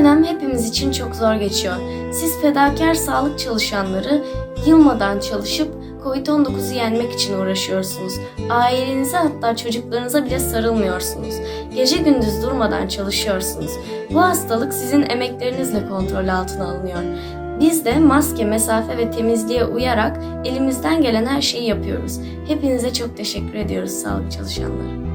dönem hepimiz için çok zor geçiyor. Siz fedakar sağlık çalışanları yılmadan çalışıp Covid-19'u yenmek için uğraşıyorsunuz. Ailenize hatta çocuklarınıza bile sarılmıyorsunuz. Gece gündüz durmadan çalışıyorsunuz. Bu hastalık sizin emeklerinizle kontrol altına alınıyor. Biz de maske, mesafe ve temizliğe uyarak elimizden gelen her şeyi yapıyoruz. Hepinize çok teşekkür ediyoruz sağlık çalışanları.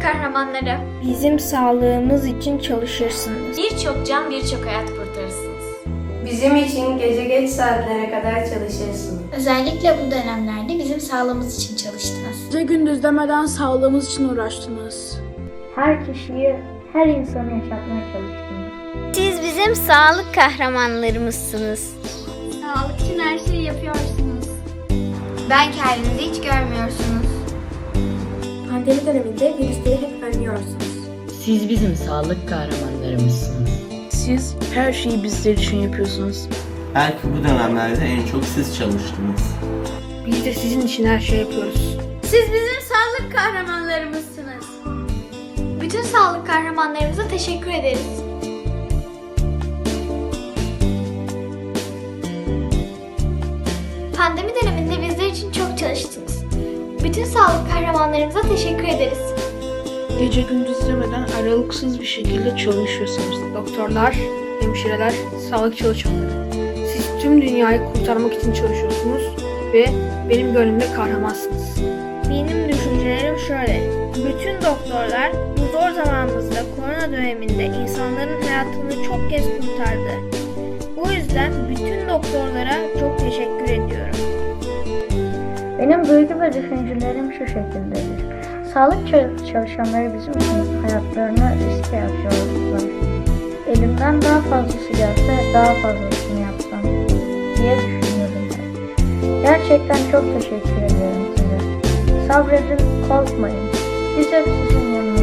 Kahramanları. Bizim sağlığımız için çalışırsınız. Birçok can, birçok hayat kurtarırsınız. Bizim için gece geç saatlere kadar çalışırsınız. Özellikle bu dönemlerde bizim sağlığımız için çalıştınız. Gece gündüz demeden sağlığımız için uğraştınız. Her kişiyi, her insanı yaşatmaya çalıştınız. Siz bizim sağlık kahramanlarımızsınız. Sağlık için her şeyi yapıyorsunuz. Belki halinizi hiç görmüyorsunuz. Pandemi döneminde virüsleri hep önlüyorsunuz. Siz bizim sağlık kahramanlarımızsınız. Siz her şeyi bizler için yapıyorsunuz. Belki bu dönemlerde en çok siz çalıştınız. Biz de sizin için her şey yapıyoruz. Siz bizim sağlık kahramanlarımızsınız. Bütün sağlık kahramanlarımıza teşekkür ederiz. Pandemi döneminde Bütün sağlık kahramanlarımıza teşekkür ederiz. Gece gündüz demeden aralıksız bir şekilde çalışıyorsunuz. Doktorlar, hemşireler, sağlık çalışanları. Siz tüm dünyayı kurtarmak için çalışıyorsunuz ve benim gönlümde kahramansınız. Benim düşüncelerim şöyle. Bütün doktorlar bu zor zamanımızda korona döneminde insanların hayatını çok kez kurtardı. Bu yüzden bütün doktorlara çok teşekkür. Benim duygu ve düşüncelerim şu şekildedir. Sağlık çal- çalışanları bizim için hayatlarını riske atıyorlar. Elimden daha fazlası gelse daha fazlasını yapsam diye düşünüyorum ben. Gerçekten çok teşekkür ederim size. Sabredin, korkmayın. Biz hep sizin yanınızdayız.